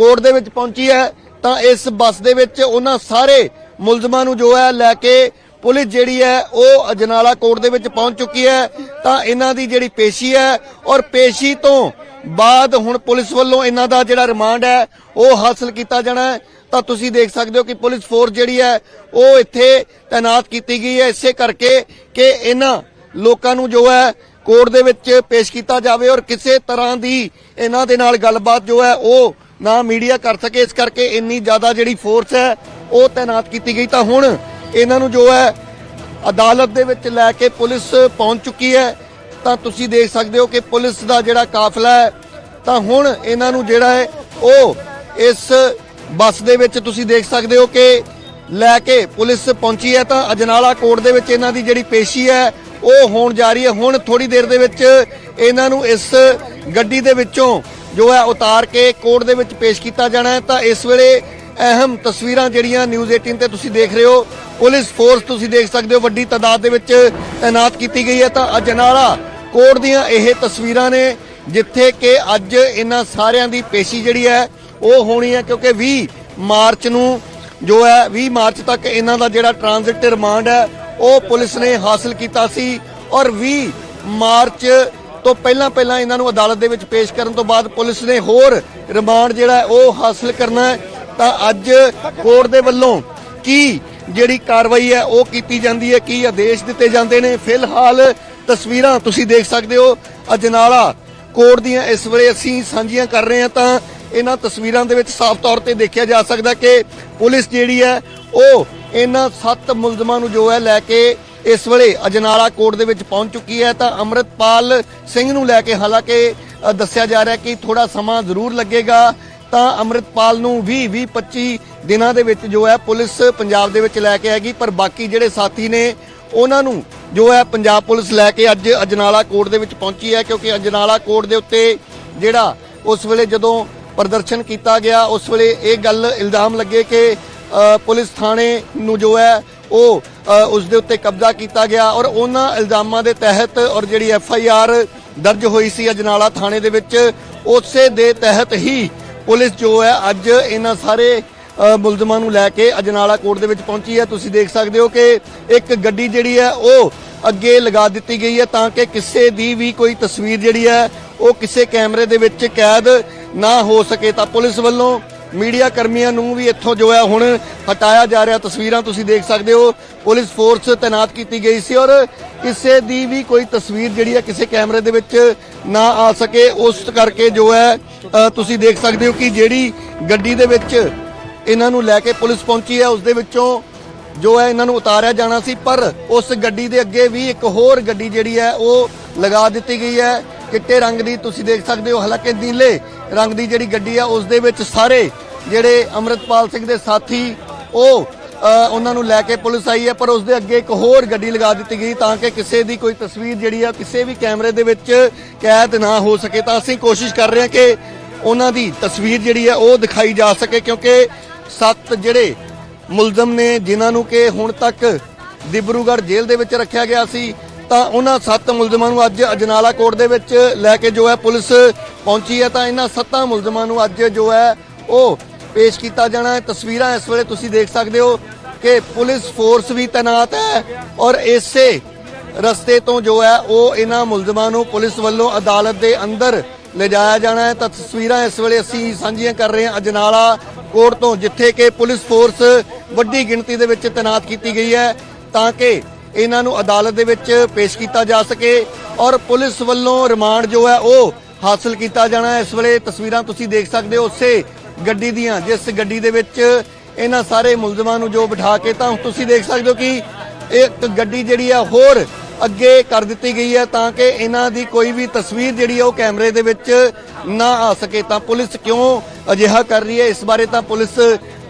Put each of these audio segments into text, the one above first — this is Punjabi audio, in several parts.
ਕੋਰਟ ਦੇ ਵਿੱਚ ਪਹੁੰਚੀ ਹੈ, ਤਾਂ ਇਸ ਬੱਸ ਦੇ ਵਿੱਚ ਉਹਨਾਂ ਸਾਰੇ ਮੁਲਜ਼ਮਾਂ ਨੂੰ ਜੋ ਹੈ ਲੈ ਕੇ ਪੁਲਿਸ ਜਿਹੜੀ ਹੈ, ਉਹ ਅਜਨਾਲਾ ਕੋਰਟ ਦੇ ਵਿੱਚ ਪਹੁੰਚ ਚੁੱਕੀ ਹੈ। ਤਾਂ ਇਹਨਾਂ ਦੀ ਜਿਹੜੀ ਪੇਸ਼ੀ ਹੈ, ਔਰ ਪੇਸ਼ੀ ਤੋਂ ਬਾਅਦ ਹੁਣ ਪੁਲਿਸ ਵੱਲੋਂ ਇਹਨਾਂ ਦਾ ਜਿਹੜਾ ਰਿਮਾਂਡ ਹੈ, ਉਹ ਹਾਸਲ ਕੀਤਾ ਜਾਣਾ ਹੈ। ਤਾਂ ਤੁਸੀਂ ਦੇਖ ਸਕਦੇ ਹੋ ਕਿ ਪੁਲਿਸ ਫੋਰਸ ਜਿਹੜੀ ਹੈ, ਉਹ ਇੱਥੇ ਤਾਇਨਾਤ ਕੀਤੀ ਗਈ ਹੈ। ਇਸੇ ਕਰਕੇ ਕਿ ਇਹਨਾਂ ਲੋਕਾਂ ਨੂੰ ਜੋ ਹੈ, ਕੋਰਟ ਦੇ ਵਿੱਚ ਪੇਸ਼ ਕੀਤਾ ਜਾਵੇ, ਔਰ ਕਿਸੇ ਤਰ੍ਹਾਂ ਦੀ ਇਹਨਾਂ ਦੇ ਨਾਲ ਗੱਲਬਾਤ ਜੋ ਹੈ, ਉਹ ਨਾ ਮੀਡੀਆ ਕਰ ਸਕੇ, ਇਸ ਕਰਕੇ ਇੰਨੀ ਜ਼ਿਆਦਾ ਜਿਹੜੀ ਫੋਰਸ ਹੈ, ਉਹ ਤਾਇਨਾਤ ਕੀਤੀ ਗਈ। ਤਾਂ ਹੁਣ ਇਹਨਾਂ ਨੂੰ ਜੋ ਹੈ, ਅਦਾਲਤ ਦੇ ਵਿੱਚ ਲੈ ਕੇ ਪੁਲਿਸ ਪਹੁੰਚ ਚੁੱਕੀ ਹੈ। ਤਾਂ ਤੁਸੀਂ ਦੇਖ ਸਕਦੇ ਹੋ ਕਿ ਪੁਲਿਸ ਦਾ ਜਿਹੜਾ ਕਾਫਲਾ ਹੈ, ਤਾਂ ਹੁਣ ਇਹਨਾਂ ਨੂੰ ਜਿਹੜਾ ਹੈ, ਉਹ ਇਸ ਬੱਸ ਦੇ ਵਿੱਚ ਤੁਸੀਂ ਦੇਖ ਸਕਦੇ ਹੋ ਕਿ ਲੈ ਕੇ ਪੁਲਿਸ ਪਹੁੰਚੀ ਹੈ। ਤਾਂ ਅਜਨਾਲਾ ਕੋਰਟ ਦੇ ਵਿੱਚ ਇਹਨਾਂ ਦੀ ਜਿਹੜੀ ਪੇਸ਼ੀ ਹੈ, ਉਹ ਹੋਣ ਜਾ ਰਹੀ ਹੈ। ਹੁਣ ਥੋੜੀ ਦੇਰ ਦੇ ਵਿੱਚ ਇਹਨਾਂ ਨੂੰ ਇਸ ਗੱਡੀ ਦੇ ਵਿੱਚੋਂ ਜੋ ਹੈ ਉਤਾਰ ਕੇ ਕੋਰਟ ਦੇ ਵਿੱਚ ਪੇਸ਼ ਕੀਤਾ ਜਾਣਾ ਹੈ। ਤਾਂ ਇਸ ਵੇਲੇ ਅਹਿਮ ਤਸਵੀਰਾਂ ਜਿਹੜੀਆਂ ਨਿਊਜ਼ 18 ਤੇ ਤੁਸੀਂ ਦੇਖ ਰਹੇ ਹੋ, ਪੁਲਿਸ ਫੋਰਸ ਤੁਸੀਂ ਦੇਖ ਸਕਦੇ ਹੋ, ਵੱਡੀ ਤਾਦਾਦ ਦੇ ਵਿੱਚ ਤਾਇਨਾਤ ਕੀਤੀ ਗਈ ਹੈ। ਤਾਂ ਅਜਨਾਲਾ ਕੋਰਟ ਦੀਆਂ ਇਹ ਤਸਵੀਰਾਂ ਨੇ, ਜਿੱਥੇ ਕਿ ਅੱਜ ਇਹਨਾਂ ਸਾਰਿਆਂ ਦੀ ਪੇਸ਼ੀ ਜਿਹੜੀ ਹੈ, ਉਹ ਹੋਣੀ ਹੈ ਕਿਉਂਕਿ 20 ਮਾਰਚ ਨੂੰ ਜੋ ਹੈ 20 ਮਾਰਚ ਤੱਕ ਇਹਨਾਂ ਦਾ ਜਿਹੜਾ ਟ੍ਰਾਂਜ਼ਿਟ ਰਿਮਾਂਡ ਹੈ, ਉਹ ਪੁਲਿਸ ਨੇ ਹਾਸਲ ਕੀਤਾ ਸੀ। ਔਰ 20 ਮਾਰਚ ਤੋਂ ਪਹਿਲਾਂ ਪਹਿਲਾਂ ਇਹਨਾਂ ਨੂੰ ਅਦਾਲਤ ਦੇ ਵਿੱਚ ਪੇਸ਼ ਕਰਨ ਤੋਂ ਬਾਅਦ ਪੁਲਿਸ ਨੇ ਹੋਰ ਰਿਮਾਂਡ ਜਿਹੜਾ ਉਹ ਹਾਸਲ ਕਰਨਾ ਤਾਂ ਅੱਜ ਕੋਰਟ ਦੇ ਵੱਲੋਂ ਕੀ ਜਿਹੜੀ ਕਾਰਵਾਈ ਹੈ ਉਹ ਕੀਤੀ ਜਾਂਦੀ ਹੈ, ਕੀ ਆਦੇਸ਼ ਦਿੱਤੇ ਜਾਂਦੇ ਨੇ? ਫਿਲਹਾਲ ਤਸਵੀਰਾਂ ਤੁਸੀਂ ਦੇਖ ਸਕਦੇ ਹੋ। ਅਜਨਾਲਾ ਕੋਰਟ ਦੀਆਂ ਇਸ ਵੇਲੇ ਅਸੀਂ ਸਾਂਝੀਆਂ ਕਰ ਰਹੇ ਹਾਂ ਤਾਂ ਇਹਨਾਂ ਤਸਵੀਰਾਂ ਦੇ ਵਿੱਚ ਸਾਫ਼ ਤੌਰ ਤੇ ਦੇਖਿਆ ਜਾ ਸਕਦਾ ਕਿ ਪੁਲਿਸ ਜਿਹੜੀ ਹੈ ਉਹ ਇਹਨਾਂ ਸੱਤ ਮੁਲਜ਼ਮਾਂ ਨੂੰ ਜੋ ਹੈ ਲੈ ਕੇ ਇਸ ਵੇਲੇ ਅਜਨਾਲਾ ਕੋਰਟ ਦੇ ਵਿੱਚ ਪਹੁੰਚ ਚੁੱਕੀ ਹੈ ਤਾਂ ਅੰਮ੍ਰਿਤਪਾਲ ਸਿੰਘ ਨੂੰ ਲੈ ਕੇ ਹਾਲਾਂਕਿ ਦੱਸਿਆ ਜਾ ਰਿਹਾ ਕਿ ਥੋੜਾ ਸਮਾਂ ਜ਼ਰੂਰ ਲੱਗੇਗਾ, ਤਾਂ ਅੰਮ੍ਰਿਤਪਾਲ ਨੂੰ 20 20 25 ਦਿਨਾਂ ਦੇ ਵਿੱਚ ਜੋ ਹੈ ਪੁਲਿਸ ਪੰਜਾਬ ਦੇ ਵਿੱਚ ਲੈ ਕੇ ਆਏਗੀ, ਪਰ ਬਾਕੀ ਜਿਹੜੇ ਸਾਥੀ ਨੇ, ਉਹਨਾਂ ਨੂੰ ਜੋ ਹੈ ਪੰਜਾਬ ਪੁਲਿਸ ਲੈ ਕੇ ਅੱਜ ਅਜਨਾਲਾ ਕੋਰਟ ਦੇ ਵਿੱਚ ਪਹੁੰਚੀ ਹੈ, ਕਿਉਂਕਿ ਅਜਨਾਲਾ ਕੋਰਟ ਦੇ ਉੱਤੇ ਜਿਹੜਾ ਉਸ ਵੇਲੇ ਜਦੋਂ ਪ੍ਰਦਰਸ਼ਨ ਕੀਤਾ ਗਿਆ, ਉਸ ਵੇਲੇ ਇਹ ਗੱਲ ਇਲਜ਼ਾਮ ਲੱਗੇ ਕਿ ਪੁਲਿਸ ਥਾਣੇ ਨੂੰ ਜੋ ਹੈ ਉਹ ਉਸ ਦੇ ਉੱਤੇ ਕਬਜ਼ਾ ਕੀਤਾ ਗਿਆ ਔਰ ਉਹਨਾਂ ਇਲਜ਼ਾਮਾਂ ਦੇ ਤਹਿਤ ਔਰ ਜਿਹੜੀ ਐਫ ਆਈ ਆਰ ਦਰਜ ਹੋਈ ਸੀ ਅਜਨਾਲਾ ਥਾਣੇ ਦੇ ਵਿੱਚ, ਉਸੇ ਦੇ ਤਹਿਤ ਹੀ ਪੁਲਿਸ ਜੋ ਹੈ ਅੱਜ ਇਹਨਾਂ ਸਾਰੇ ਮੁਲਜ਼ਮਾਂ ਨੂੰ ਲੈ ਕੇ ਅਜਨਾਲਾ ਕੋਰਟ ਦੇ ਵਿੱਚ ਪਹੁੰਚੀ ਹੈ। ਤੁਸੀਂ ਦੇਖ ਸਕਦੇ ਹੋ ਕਿ ਇੱਕ ਗੱਡੀ ਜਿਹੜੀ ਹੈ ਉਹ ਅੱਗੇ ਲਗਾ ਦਿੱਤੀ ਗਈ ਹੈ ਤਾਂ ਕਿ ਕਿਸੇ ਦੀ ਵੀ ਕੋਈ ਤਸਵੀਰ ਜਿਹੜੀ ਹੈ ਉਹ ਕਿਸੇ ਕੈਮਰੇ ਦੇ ਵਿੱਚ ਕੈਦ ਨਾ ਹੋ ਸਕੇ। ਤਾਂ ਪੁਲਿਸ ਵੱਲੋਂ ਮੀਡੀਆ ਕਰਮੀਆਂ ਨੂੰ ਵੀ ਇੱਥੋਂ ਜੋ ਹੈ ਹੁਣ ਹਟਾਇਆ ਜਾ ਰਿਹਾ, ਤਸਵੀਰਾਂ ਤੁਸੀਂ ਦੇਖ ਸਕਦੇ ਹੋ। ਪੁਲਿਸ ਫੋਰਸ ਤਾਇਨਾਤ ਕੀਤੀ ਗਈ ਸੀ ਔਰ ਕਿਸੇ ਦੀ ਵੀ ਕੋਈ ਤਸਵੀਰ ਜਿਹੜੀ ਹੈ ਕਿਸੇ ਕੈਮਰੇ ਦੇ ਵਿੱਚ ਨਾ ਆ ਸਕੇ। ਉਸ ਕਰਕੇ ਜੋ ਹੈ ਤੁਸੀਂ ਦੇਖ ਸਕਦੇ ਹੋ ਕਿ ਜਿਹੜੀ ਗੱਡੀ ਦੇ ਵਿੱਚ ਇਹਨਾਂ ਨੂੰ ਲੈ ਕੇ ਪੁਲਿਸ ਪਹੁੰਚੀ ਹੈ, ਉਸ ਦੇ ਵਿੱਚੋਂ ਜੋ ਹੈ ਇਹਨਾਂ ਨੂੰ ਉਤਾਰਿਆ ਜਾਣਾ ਸੀ। ਪਰ ਉਸ ਗੱਡੀ ਦੇ ਅੱਗੇ ਵੀ ਇੱਕ ਹੋਰ ਗੱਡੀ ਜਿਹੜੀ ਹੈ, ਉਹ ਲਗਾ ਦਿੱਤੀ ਗਈ ਹੈ। ਚਿੱਟੇ ਰੰਗ ਦੀ ਤੁਸੀਂ ਦੇਖ ਸਕਦੇ ਹੋ, ਹਾਲਾਂਕਿ ਨੀਲੇ ਰੰਗ ਦੀ ਜਿਹੜੀ ਗੱਡੀ ਆ, ਉਸ ਦੇ ਵਿੱਚ ਸਾਰੇ ਜਿਹੜੇ ਅਮਰਿਤਪਾਲ ਸਿੰਘ ਦੇ ਸਾਥੀ, ਉਹ ਉਹਨਾਂ ਨੂੰ ਲੈ ਕੇ ਪੁਲਿਸ ਆਈ ਹੈ, ਪਰ ਉਸ ਦੇ ਅੱਗੇ ਇੱਕ ਹੋਰ ਗੱਡੀ ਲਗਾ ਦਿੱਤੀ ਗਈ ਤਾਂ ਕਿ ਕਿਸੇ ਦੀ ਕੋਈ ਤਸਵੀਰ ਜਿਹੜੀ ਆ, ਕਿਸੇ ਵੀ ਕੈਮਰੇ ਦੇ ਵਿੱਚ ਕੈਦ ਨਾ ਹੋ ਸਕੇ। ਤਾਂ ਅਸੀਂ ਕੋਸ਼ਿਸ਼ ਕਰ ਰਹੇ ਹਾਂ ਕਿ ਉਹਨਾਂ ਦੀ ਤਸਵੀਰ ਜਿਹੜੀ ਹੈ ਉਹ ਦਿਖਾਈ ਜਾ ਸਕੇ, ਕਿਉਂਕਿ ਸੱਤ ਜਿਹੜੇ ਮੁਲਜ਼ਮ ਨੇ, ਜਿਨ੍ਹਾਂ ਨੂੰ ਕਿ ਹੁਣ ਤੱਕ ਦਿਬਰੂਗੜ੍ਹ ਜੇਲ੍ਹ ਦੇ ਵਿੱਚ ਰੱਖਿਆ ਗਿਆ ਸੀ ਤਾਂ ਉਹਨਾਂ ਸੱਤ ਮੁਲਜ਼ਮਾਂ ਨੂੰ ਅੱਜ ਅਜਨਾਲਾ ਕੋਰਟ ਦੇ ਵਿੱਚ ਲੈ ਕੇ ਜੋ ਹੈ ਪੁਲਿਸ ਪਹੁੰਚੀ ਹੈ, ਤਾਂ ਇਹਨਾਂ ਸੱਤਾਂ ਮੁਲਜ਼ਮਾਂ ਨੂੰ ਅੱਜ ਜੋ ਹੈ ਉਹ ਪੇਸ਼ ਕੀਤਾ ਜਾਣਾ ਹੈ। ਤਸਵੀਰਾਂ ਇਸ ਵੇਲੇ ਤੁਸੀਂ ਦੇਖ ਸਕਦੇ ਹੋ ਕਿ ਪੁਲਿਸ ਫੋਰਸ ਵੀ ਤਾਇਨਾਤ ਹੈ ਔਰ ਇਸੇ ਰਸਤੇ ਤੋਂ ਜੋ ਹੈ ਉਹ ਇਹਨਾਂ ਮੁਲਜ਼ਮਾਂ ਨੂੰ ਪੁਲਿਸ ਵੱਲੋਂ ਅਦਾਲਤ ਦੇ ਅੰਦਰ ਲਿਜਾਇਆ ਜਾਣਾ ਹੈ। ਤਾਂ ਤਸਵੀਰਾਂ ਇਸ ਵੇਲੇ ਅਸੀਂ ਸਾਂਝੀਆਂ ਕਰ ਰਹੇ ਹਾਂ ਅਜਨਾਲਾ ਕੋਰਟ ਤੋਂ, ਜਿੱਥੇ ਕਿ ਪੁਲਿਸ ਫੋਰਸ ਵੱਡੀ ਗਿਣਤੀ ਦੇ ਵਿੱਚ ਤਾਇਨਾਤ ਕੀਤੀ ਗਈ ਹੈ ਤਾਂ ਕਿ ਇਹਨਾਂ ਨੂੰ ਅਦਾਲਤ ਦੇ ਵਿੱਚ ਪੇਸ਼ ਕੀਤਾ ਜਾ ਸਕੇ ਔਰ ਪੁਲਿਸ ਵੱਲੋਂ ਰਿਮਾਂਡ ਜੋ ਹੈ ਉਹ ਹਾਸਲ ਕੀਤਾ ਜਾਣਾ ਇਸ ਵੇਲੇ ਤਸਵੀਰਾਂ ਤੁਸੀਂ ਦੇਖ ਸਕਦੇ ਹੋ ਉਸੇ ਗੱਡੀ ਦੀਆਂ, ਜਿਸ ਗੱਡੀ ਦੇ ਵਿੱਚ ਇਹਨਾਂ ਸਾਰੇ ਮੁਲਜ਼ਮਾਂ ਨੂੰ ਜੋ ਬਿਠਾ ਕੇ ਤਾਂ ਤੁਸੀਂ ਦੇਖ ਸਕਦੇ ਹੋ ਕਿ ਇੱਕ ਗੱਡੀ ਜਿਹੜੀ ਆ ਹੋਰ ਅੱਗੇ ਕਰ ਦਿੱਤੀ ਗਈ ਹੈ ਤਾਂ ਕਿ ਇਹਨਾਂ ਦੀ ਕੋਈ ਵੀ ਤਸਵੀਰ ਜਿਹੜੀ ਆ ਉਹ ਕੈਮਰੇ ਦੇ ਵਿੱਚ ਨਾ ਆ ਸਕੇ। ਤਾਂ ਪੁਲਿਸ ਕਿਉਂ ਅਜਿਹਾ ਕਰ ਰਹੀ ਹੈ? ਇਸ ਬਾਰੇ ਤਾਂ ਪੁਲਿਸ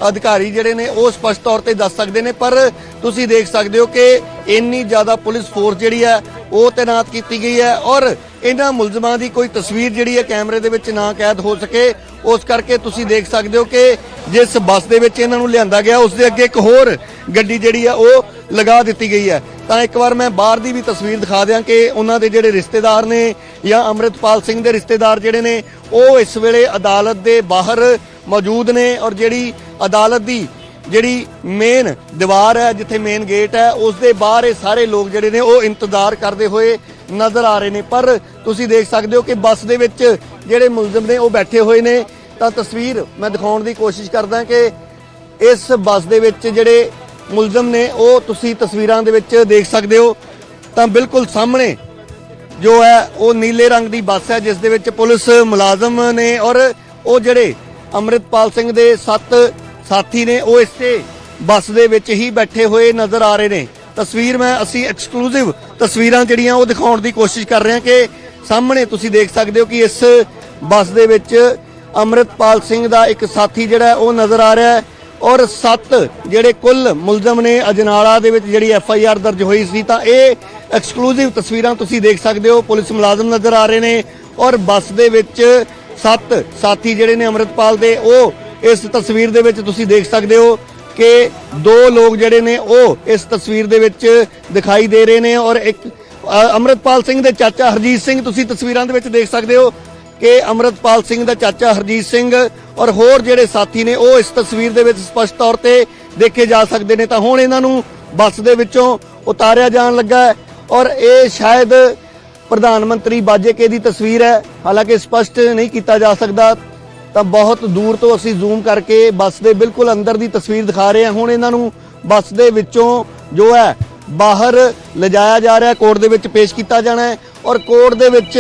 ਅਧਿਕਾਰੀ ਜਿਹੜੇ ਨੇ ਉਹ ਸਪਸ਼ਟ ਤੌਰ ਤੇ ਦੱਸ ਸਕਦੇ ਨੇ, ਪਰ ਤੁਸੀਂ ਦੇਖ ਸਕਦੇ ਹੋ ਕਿ ਇੰਨੀ ਜ਼ਿਆਦਾ ਪੁਲਿਸ ਫੋਰਸ ਜਿਹੜੀ ਹੈ, ਉਹ ਤਾਇਨਾਤ ਕੀਤੀ ਗਈ ਹੈ ਔਰ ਇਹਨਾਂ ਮੁਲਜ਼ਮਾਂ ਦੀ ਕੋਈ ਤਸਵੀਰ ਜਿਹੜੀ ਹੈ ਕੈਮਰੇ ਦੇ ਵਿੱਚ ਨਾ ਕੈਦ ਹੋ ਸਕੇ, ਉਸ ਕਰਕੇ ਤੁਸੀਂ ਦੇਖ ਸਕਦੇ ਹੋ ਕਿ ਜਿਸ ਬੱਸ ਦੇ ਵਿੱਚ ਇਹਨਾਂ ਨੂੰ ਲਿਆਂਦਾ ਗਿਆ, ਉਸ ਦੇ ਅੱਗੇ ਇੱਕ ਹੋਰ ਗੱਡੀ ਜਿਹੜੀ ਹੈ, ਉਹ ਲਗਾ ਦਿੱਤੀ ਗਈ ਹੈ। ਤਾਂ ਇੱਕ ਵਾਰ ਮੈਂ ਬਾਹਰ ਦੀ ਵੀ ਤਸਵੀਰ ਦਿਖਾ ਦਿਆਂ ਕਿ ਉਹਨਾਂ ਦੇ ਜਿਹੜੇ ਰਿਸ਼ਤੇਦਾਰ ਨੇ ਜਾਂ ਅੰਮ੍ਰਿਤਪਾਲ ਸਿੰਘ ਦੇ ਰਿਸ਼ਤੇਦਾਰ ਜਿਹੜੇ ਨੇ, ਉਹ ਇਸ ਵੇਲੇ ਅਦਾਲਤ ਦੇ ਬਾਹਰ ਮੌਜੂਦ ਨੇ ਔਰ ਜਿਹੜੀ ਅਦਾਲਤ ਦੀ ਜਿਹੜੀ ਮੇਨ ਦੀਵਾਰ ਹੈ, ਜਿੱਥੇ ਮੇਨ ਗੇਟ ਹੈ ਉਸ ਦੇ ਬਾਹਰ ਇਹ ਸਾਰੇ ਲੋਕ ਜਿਹੜੇ ਨੇ ਉਹ ਇੰਤਜ਼ਾਰ ਕਰਦੇ ਹੋਏ ਨਜ਼ਰ ਆ ਰਹੇ ਨੇ। ਪਰ ਤੁਸੀਂ ਦੇਖ ਸਕਦੇ ਹੋ ਕਿ ਬੱਸ ਦੇ ਵਿੱਚ ਜਿਹੜੇ ਮੁਲਜ਼ਮ ਨੇ ਉਹ ਬੈਠੇ ਹੋਏ ਨੇ। ਤਾਂ ਤਸਵੀਰ ਮੈਂ ਦਿਖਾਉਣ ਦੀ ਕੋਸ਼ਿਸ਼ ਕਰਦਾ ਕਿ ਇਸ ਬੱਸ ਦੇ ਵਿੱਚ ਜਿਹੜੇ ਮੁਲਜ਼ਮ ਨੇ, ਉਹ ਤੁਸੀਂ ਤਸਵੀਰਾਂ ਦੇ ਵਿੱਚ ਦੇਖ ਸਕਦੇ ਹੋ। ਤਾਂ ਬਿਲਕੁਲ ਸਾਹਮਣੇ ਜੋ ਹੈ, ਉਹ ਨੀਲੇ ਰੰਗ ਦੀ ਬੱਸ ਹੈ, ਜਿਸ ਦੇ ਵਿੱਚ ਪੁਲਿਸ ਮੁਲਾਜ਼ਮ ਨੇ ਔਰ ਉਹ ਜਿਹੜੇ ਅੰਮ੍ਰਿਤਪਾਲ ਸਿੰਘ ਦੇ ਸੱਤ ਸਾਥੀ ਨੇ ਉਹ ਇਸੇ ਬੱਸ ਦੇ ਵਿੱਚ ਹੀ ਬੈਠੇ ਹੋਏ ਨਜ਼ਰ ਆ ਰਹੇ ਨੇ। ਤਸਵੀਰ ਮੈਂ, ਅਸੀਂ ਐਕਸਕਲੂਸਿਵ ਤਸਵੀਰਾਂ ਜਿਹੜੀਆਂ ਉਹ ਦਿਖਾਉਣ ਦੀ ਕੋਸ਼ਿਸ਼ ਕਰ ਰਹੇ ਹਾਂ ਕਿ ਸਾਹਮਣੇ ਤੁਸੀਂ ਦੇਖ ਸਕਦੇ ਹੋ ਕਿ ਇਸ ਬੱਸ ਦੇ ਵਿੱਚ ਅੰਮ੍ਰਿਤਪਾਲ ਸਿੰਘ ਦਾ ਇੱਕ ਸਾਥੀ ਜਿਹੜਾ ਉਹ ਨਜ਼ਰ ਆ ਰਿਹਾ ਹੈ ਔਰ ਸੱਤ ਜਿਹੜੇ ਕੁੱਲ ਮੁਲਜ਼ਮ ਨੇ ਅਜਨਾਲਾ ਦੇ ਵਿੱਚ ਜਿਹੜੀ ਐਫ ਆਈ ਆਰ ਦਰਜ ਹੋਈ ਸੀ, ਤਾਂ ਇਹ ਐਕਸਕਲੂਸਿਵ ਤਸਵੀਰਾਂ ਤੁਸੀਂ ਦੇਖ ਸਕਦੇ ਹੋ। ਪੁਲਿਸ ਮੁਲਾਜ਼ਮ ਨਜ਼ਰ ਆ ਰਹੇ ਨੇ ਔਰ ਬੱਸ ਦੇ ਵਿੱਚ ਸੱਤ ਸਾਥੀ ਜਿਹੜੇ ਨੇ ਅੰਮ੍ਰਿਤਪਾਲ ਦੇ, ਉਹ ਇਸ ਤਸਵੀਰ ਦੇ ਵਿੱਚ ਤੁਸੀਂ ਦੇਖ ਸਕਦੇ ਹੋ ਕਿ ਦੋ ਲੋਕ ਜਿਹੜੇ ਨੇ ਉਹ ਇਸ ਤਸਵੀਰ ਦੇ ਵਿੱਚ ਦਿਖਾਈ ਦੇ ਰਹੇ ਨੇ ਔਰ ਇੱਕ ਅ, ਅੰਮ੍ਰਿਤਪਾਲ ਸਿੰਘ ਦੇ ਚਾਚਾ ਹਰਜੀਤ ਸਿੰਘ ਤੁਸੀਂ ਤਸਵੀਰਾਂ ਦੇ ਵਿੱਚ ਦੇਖ ਸਕਦੇ ਹੋ ਕਿ ਅੰਮ੍ਰਿਤਪਾਲ ਸਿੰਘ ਦਾ ਚਾਚਾ ਹਰਜੀਤ ਸਿੰਘ ਔਰ ਹੋਰ ਜਿਹੜੇ ਸਾਥੀ ਨੇ ਉਹ ਇਸ ਤਸਵੀਰ ਦੇ ਵਿੱਚ ਸਪਸ਼ਟ ਤੌਰ ਤੇ ਦੇਖੇ ਜਾ ਸਕਦੇ ਨੇ। ਤਾਂ ਹੁਣ ਇਹਨਾਂ ਨੂੰ ਬੱਸ ਦੇ ਵਿੱਚੋਂ ਉਤਾਰਿਆ ਜਾਣ ਲੱਗਾ ਔਰ ਇਹ ਸ਼ਾਇਦ ਪ੍ਰਧਾਨ ਮੰਤਰੀ ਬਾਜੇਕੇ ਦੀ ਤਸਵੀਰ ਹੈ। ਹਾਲਾਂਕਿ ਸਪਸ਼ਟ ਨਹੀਂ ਕੀਤਾ ਜਾ ਸਕਦਾ। ਤਾਂ ਬਹੁਤ ਦੂਰ ਤੋਂ ਅਸੀਂ ਜ਼ੂਮ ਕਰਕੇ ਬੱਸ ਦੇ ਬਿਲਕੁਲ ਅੰਦਰ ਦੀ ਤਸਵੀਰ ਦਿਖਾ ਰਹੇ ਹਾਂ। ਹੁਣ ਇਹਨਾਂ ਨੂੰ ਬੱਸ ਦੇ ਵਿੱਚੋਂ ਜੋ ਹੈ, ਬਾਹਰ ਲਿਜਾਇਆ ਜਾ ਰਿਹਾ, ਕੋਰਟ ਦੇ ਵਿੱਚ ਪੇਸ਼ ਕੀਤਾ ਜਾਣਾ ਹੈ ਔਰ ਕੋਰਟ ਦੇ ਵਿੱਚ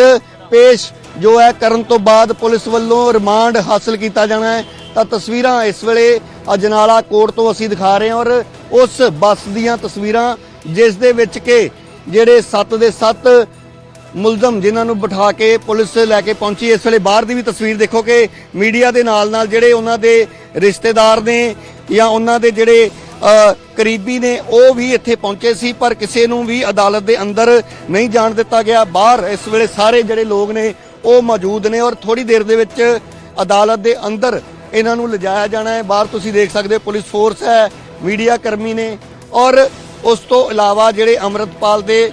ਪੇਸ਼ ਜੋ ਹੈ, ਕਰਨ ਤੋਂ ਬਾਅਦ ਪੁਲਿਸ ਵੱਲੋਂ ਰਿਮਾਂਡ ਹਾਸਲ ਕੀਤਾ ਜਾਣਾ ਹੈ। ਤਾਂ ਤਸਵੀਰਾਂ ਇਸ ਵੇਲੇ ਅਜਨਾਲਾ ਕੋਰਟ ਤੋਂ ਅਸੀਂ ਦਿਖਾ ਰਹੇ ਹਾਂ ਔਰ ਉਸ ਬੱਸ ਦੀਆਂ ਤਸਵੀਰਾਂ ਜਿਸ ਦੇ ਵਿੱਚ ਕਿ ਜਿਹੜੇ 7 ਦੇ 7 ਮੁਲਜ਼ਮ ਜਿਨ੍ਹਾਂ ਨੂੰ ਬਿਠਾ ਕੇ ਪੁਲਿਸ ਲੈ ਕੇ ਪਹੁੰਚੀ, ਇਸ ਵੇਲੇ ਬਾਹਰ ਦੀ ਵੀ ਤਸਵੀਰ ਦੇਖੋ ਕਿ ਮੀਡੀਆ ਦੇ ਨਾਲ ਨਾਲ ਜਿਹੜੇ ਉਹਨਾਂ ਦੇ ਰਿਸ਼ਤੇਦਾਰ ਨੇ ਜਾਂ ਉਹਨਾਂ ਦੇ ਜਿਹੜੇ ਕਰੀਬੀ ਨੇ, ਉਹ ਵੀ ਇੱਥੇ ਪਹੁੰਚੇ ਸੀ, ਪਰ ਕਿਸੇ ਨੂੰ ਵੀ ਅਦਾਲਤ ਦੇ ਅੰਦਰ ਨਹੀਂ ਜਾਣ ਦਿੱਤਾ ਗਿਆ। ਬਾਹਰ ਇਸ ਵੇਲੇ ਸਾਰੇ ਜਿਹੜੇ ਲੋਕ ਨੇ, ਉਹ ਮੌਜੂਦ ਨੇ ਔਰ ਥੋੜੀ ਦੇਰ ਦੇ ਵਿੱਚ ਅਦਾਲਤ ਦੇ ਅੰਦਰ ਇਹਨਾਂ ਨੂੰ ਲਿਜਾਇਆ ਜਾਣਾ ਹੈ। ਬਾਹਰ ਤੁਸੀਂ ਦੇਖ ਸਕਦੇ ਹੋ ਪੁਲਿਸ ਫੋਰਸ ਹੈ, ਮੀਡੀਆ ਕਰਮੀ ਨੇ ਔਰ ਉਸ ਤੋਂ ਇਲਾਵਾ ਜਿਹੜੇ ਅੰਮ੍ਰਿਤਪਾਲ ਦੇ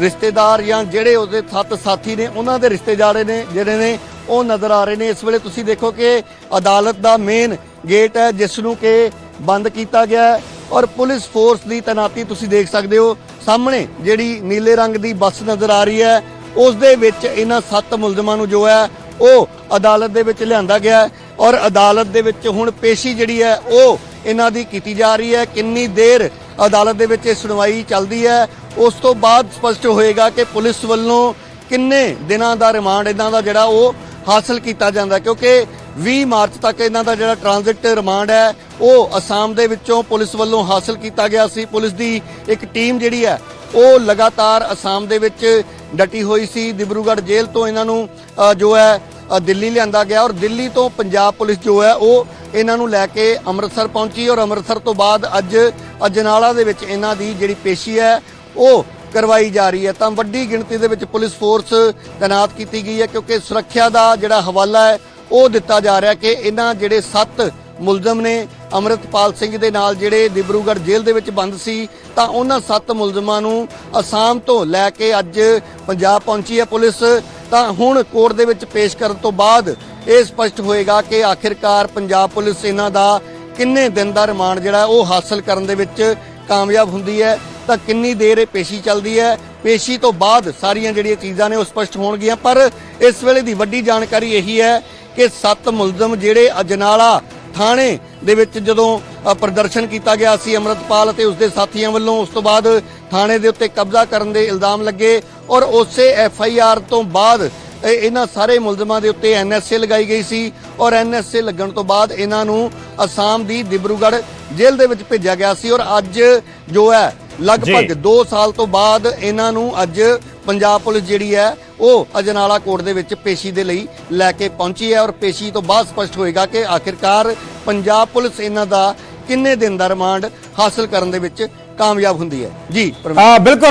ਰਿਸ਼ਤੇਦਾਰ ਜਾਂ ਜਿਹੜੇ ਉਹਦੇ ਸੱਤ ਸਾਥੀ ਨੇ, ਉਹਨਾਂ ਦੇ ਰਿਸ਼ਤੇਦਾਰ ਨੇ, ਜਿਹੜੇ ਨੇ ਉਹ ਨਜ਼ਰ ਆ ਰਹੇ ਨੇ। ਇਸ ਵੇਲੇ ਤੁਸੀਂ ਦੇਖੋ ਕਿ ਅਦਾਲਤ ਦਾ ਮੇਨ ਗੇਟ ਹੈ, ਜਿਸ ਨੂੰ ਕਿ ਬੰਦ ਕੀਤਾ ਗਿਆ ਹੈ ਔਰ ਪੁਲਿਸ ਫੋਰਸ ਦੀ ਤੈਨਾਤੀ ਤੁਸੀਂ ਦੇਖ ਸਕਦੇ ਹੋ। ਸਾਹਮਣੇ ਜਿਹੜੀ ਨੀਲੇ ਰੰਗ ਦੀ ਬੱਸ ਨਜ਼ਰ ਆ ਰਹੀ ਹੈ, ਉਸ ਦੇ ਵਿੱਚ ਇਹਨਾਂ ਸੱਤ ਮੁਲਜ਼ਮਾਂ ਨੂੰ ਜੋ ਹੈ, ਉਹ ਅਦਾਲਤ ਦੇ ਵਿੱਚ ਲਿਆਂਦਾ ਗਿਆ ਔਰ ਅਦਾਲਤ ਦੇ ਵਿੱਚ ਹੁਣ ਪੇਸ਼ੀ ਜਿਹੜੀ ਹੈ, ਉਹ ਇਹਨਾਂ ਦੀ ਕੀਤੀ ਜਾ ਰਹੀ ਹੈ। ਕਿੰਨੀ ਦੇਰ ਅਦਾਲਤ ਦੇ ਵਿੱਚ ਇਹ ਸੁਣਵਾਈ ਚੱਲਦੀ ਹੈ। ਉਸ ਤੋਂ ਬਾਅਦ ਸਪਸ਼ਟ ਹੋਏਗਾ ਕਿ ਪੁਲਿਸ ਵੱਲੋਂ ਕਿੰਨੇ ਦਿਨਾਂ ਦਾ ਰਿਮਾਂਡ ਇਹਨਾਂ ਦਾ ਜਿਹੜਾ ਉਹ ਹਾਸਲ ਕੀਤਾ ਜਾਂਦਾ ਕਿਉਂਕਿ 20 ਮਾਰਚ ਤੱਕ ਇਹਨਾਂ ਦਾ ਜਿਹੜਾ ਟ੍ਰਾਂਜ਼ਿਟ ਰਿਮਾਂਡ ਹੈ, ਉਹ ਅਸਾਮ ਦੇ ਵਿੱਚੋਂ ਪੁਲਿਸ ਵੱਲੋਂ ਹਾਸਲ ਕੀਤਾ ਗਿਆ ਸੀ। ਪੁਲਿਸ ਦੀ ਇੱਕ ਟੀਮ ਜਿਹੜੀ ਹੈ, ਉਹ ਲਗਾਤਾਰ ਅਸਾਮ ਦੇ ਵਿੱਚ ਡਟੀ ਹੋਈ ਸੀ। ਦਿਬਰੂਗੜ੍ਹ ਜੇਲ੍ਹ ਤੋਂ ਇਹਨਾਂ ਨੂੰ ਜੋ ਹੈ ਦਿੱਲੀ ਲਿਆਂਦਾ ਗਿਆ ਔਰ ਦਿੱਲੀ ਤੋਂ ਪੰਜਾਬ ਪੁਲਿਸ ਜੋ ਹੈ, ਉਹ ਇਹਨਾਂ ਨੂੰ ਲੈ ਕੇ ਅੰਮ੍ਰਿਤਸਰ ਪਹੁੰਚੀ ਔਰ ਅੰਮ੍ਰਿਤਸਰ ਤੋਂ ਬਾਅਦ ਅੱਜ ਅਜਨਾਲਾ ਦੇ ਵਿੱਚ ਇਹਨਾਂ ਦੀ ਜਿਹੜੀ ਪੇਸ਼ੀ ਹੈ, ਉਹ ਕਰਵਾਈ ਜਾ ਰਹੀ ਹੈ। ਤਾਂ ਵੱਡੀ ਗਿਣਤੀ ਦੇ ਵਿੱਚ ਪੁਲਿਸ ਫੋਰਸ ਤਾਇਨਾਤ ਕੀਤੀ ਗਈ ਹੈ ਕਿਉਂਕਿ ਸੁਰੱਖਿਆ ਦਾ ਜਿਹੜਾ ਹਵਾਲਾ ਹੈ, ਉਹ ਦਿੱਤਾ ਜਾ ਰਿਹਾ ਕਿ ਇਹਨਾਂ ਜਿਹੜੇ ਸੱਤ ਮੁਲਜ਼ਮ ਨੇ, ਅੰਮ੍ਰਿਤਪਾਲ ਸਿੰਘ ਦੇ ਨਾਲ ਜਿਹੜੇ ਦਿਬਰੂਗੜ੍ਹ ਜੇਲ੍ਹ ਦੇ ਵਿੱਚ ਬੰਦ ਸੀ, ਤਾਂ ਉਹਨਾਂ ਸੱਤ ਮੁਲਜ਼ਮਾਂ ਨੂੰ ਅਸਾਮ ਤੋਂ ਲੈ ਕੇ ਅੱਜ ਪੰਜਾਬ ਪਹੁੰਚੀ ਹੈ ਪੁਲਿਸ। ਤਾਂ ਹੁਣ ਕੋਰਟ ਦੇ ਵਿੱਚ ਪੇਸ਼ ਕਰਨ ਤੋਂ ਬਾਅਦ ਇਹ ਸਪਸ਼ਟ ਹੋਏਗਾ ਕਿ ਆਖਿਰਕਾਰ ਪੰਜਾਬ ਪੁਲਿਸ ਇਹਨਾਂ ਦਾ ਕਿੰਨੇ ਦਿਨ ਦਾ ਰਿਮਾਂਡ ਜਿਹੜਾ ਉਹ ਹਾਸਲ ਕਰਨ ਦੇ ਵਿੱਚ ਕਾਮਯਾਬ ਹੁੰਦੀ ਹੈ, ਤਾਂ ਕਿੰਨੀ ਦੇਰ ਇਹ ਪੇਸ਼ੀ ਚੱਲਦੀ ਹੈ? ਪੇਸ਼ੀ ਤੋਂ ਬਾਅਦ ਸਾਰੀਆਂ ਜਿਹੜੀਆਂ ਚੀਜ਼ਾਂ ਨੇ ਉਹ ਸਪਸ਼ਟ ਹੋਣਗੀਆਂ, ਪਰ ਇਸ ਵੇਲੇ ਦੀ ਵੱਡੀ ਜਾਣਕਾਰੀ ਇਹੀ ਹੈ ਕਿ ਸੱਤ ਮੁਲਜ਼ਮ ਜਿਹੜੇ ਅਜਨਾਲਾ ਥਾਣੇ ਦੇ ਵਿੱਚ ਜਦੋਂ ਪ੍ਰਦਰਸ਼ਨ ਕੀਤਾ ਗਿਆ ਸੀ ਅਮਰਤਪਾਲ ਅਤੇ ਉਸਦੇ ਸਾਥੀਆਂ ਵੱਲੋਂ, ਉਸ ਤੋਂ ਬਾਅਦ ਥਾਣੇ ਦੇ ਉੱਤੇ ਕਬਜ਼ਾ ਕਰਨ ਦੇ ਇਲਜ਼ਾਮ ਲੱਗੇ ਔਰ ਉਸੇ ਐਫ ਆਈ ਆਰ ਤੋਂ ਬਾਅਦ ਇਹਨਾਂ ਸਾਰੇ ਮੁਲਜ਼ਮਾਂ ਦੇ ਉੱਤੇ ਐਨਐਸਏ ਲਗਾਈ ਗਈ ਸੀ ਔਰ ਐਨਐਸਏ ਲੱਗਣ ਤੋਂ ਬਾਅਦ ਇਹਨਾਂ ਨੂੰ ਅਸਾਮ ਦੀ ਦਿਬਰੂਗੜ੍ਹ ਜੇਲ੍ਹ ਦੇ ਵਿੱਚ ਭੇਜਿਆ ਗਿਆ ਸੀ ਔਰ ਅੱਜ ਜੋ ਹੈ ਲਗਭਗ 2 ਸਾਲ ਤੋਂ ਬਾਅਦ ਇਹਨਾਂ ਨੂੰ ਅੱਜ ਪੰਜਾਬ ਪੁਲਿਸ ਜਿਹੜੀ ਹੈ ਉਹ ਅਜਨਾਲਾ ਕੋਰਟ ਦੇ ਵਿੱਚ ਪੇਸ਼ੀ ਦੇ ਲਈ ਲੈ ਕੇ ਪਹੁੰਚੀ ਹੈ ਔਰ ਪੇਸ਼ੀ ਤੋਂ ਬਾਅਦ ਸਪਸ਼ਟ ਹੋਏਗਾ ਕਿ ਆਖਿਰਕਾਰ ਪੰਜਾਬ ਪੁਲਿਸ ਇਹਨਾਂ ਦਾ ਕਿੰਨੇ ਦਿਨ ਦਾ ਰਿਮਾਂਡ ਹਾਸਲ ਕਰਨ ਦੇ ਵਿੱਚ ਕਾਮਯਾਬ ਹੁੰਦੀ ਹੈ। ਜੀ ਬਿਲਕੁਲ।